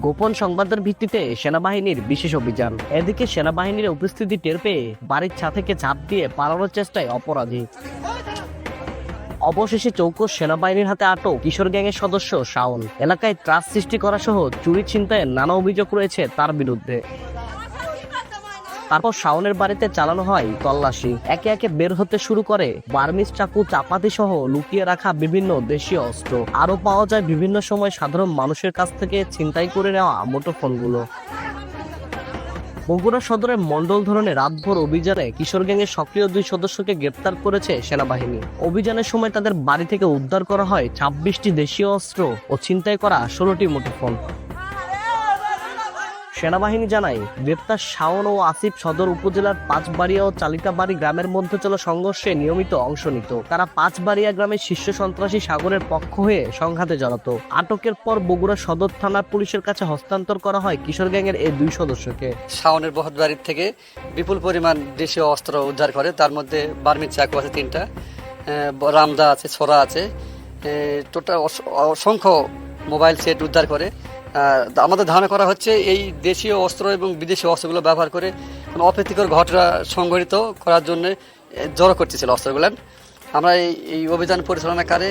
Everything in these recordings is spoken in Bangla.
গোপন সংবাদের ভিত্তিতে সেনাবাহিনীর বিশেষ অভিযান। এদিকে সেনাবাহিনীর উপস্থিতি টের পেয়ে বাড়ির ছা থেকে ঝাঁপ দিয়ে পালানোর চেষ্টায় অপরাধী। অবশেষে চৌকস সেনাবাহিনীর হাতে আটক কিশোর গ্যাংয়ের সদস্য শাওন। এলাকায় ত্রাস সৃষ্টি করা সহ চুরি ছিনতাইয়ের নানা অভিযোগ রয়েছে তার বিরুদ্ধে। তারপর শাওনের বাড়িতে চালানো হয় তল্লাশি। একে একে বের হতে শুরু করে বার্মিস চাকু, চাপাতি সহ লুকিয়ে রাখা বিভিন্ন দেশীয় অস্ত্র। আরও পাওয়া যায় বিভিন্ন সময় সাধারণ মানুষের কাছ থেকে ছিনতাই করে নেওয়া মুঠোফোনগুলো। বগুড়া সদরের মন্ডল ধরনের রাতভর অভিযানে কিশোর গ্যাংয়ের সক্রিয় দুই সদস্যকে গ্রেপ্তার করেছে সেনাবাহিনী। অভিযানের সময় তাদের বাড়ি থেকে উদ্ধার করা হয় ছাব্বিশটি দেশীয় অস্ত্র ও ছিনতাই করা ষোলোটি মুঠোফোন। সেনাবাহিনী জানায়, গ্রেপ্তার শাওন ও আসিফ সদর উপজেলার পাঁচবাড়িয়া ও চালিকাবাড়ি গ্রামের মধ্যে চলা সংঘর্ষে নিয়মিত অংশ নিত। তারা পাঁচবাড়িয়া গ্রামের শীর্ষ সন্ত্রাসী সাগরের পক্ষ হয়ে সংঘাতে জড়াতো। আটকের পর বগুড়া সদর থানার পুলিশের কাছে হস্তান্তর করা হয় কিশোর গ্যাংয়ের এই দুই সদস্যকে। শাওনের বহদবাড়ির থেকে বিপুল পরিমাণ দেশীয় অস্ত্র উদ্ধার করে, তার মধ্যে বার্মির চাকু আছে তিনটা রামদা আছে ছোরা আছে টোটাল অসংখ্য মোবাইল সেট উদ্ধার করে। আমাদের ধারণা করা হচ্ছে এই দেশীয় অস্ত্র এবং বিদেশি অস্ত্রগুলো ব্যবহার করে অপ্রীতিকর ঘটনা সংঘটিত করার জন্য জড়ো করতেছিল অস্ত্রগুলো। আমরা এই এই অভিযান পরিচালনাকারে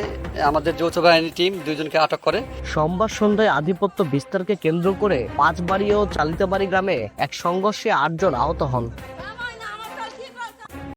আমাদের যৌথ বাহিনী টিম দুজনকে আটক করে। সোমবার সন্ধ্যায় আধিপত্য বিস্তারকে কেন্দ্র করে পাঁচবাড়ি ও চালিতাবাড়ি গ্রামে এক সংঘর্ষে আটজন আহত হন।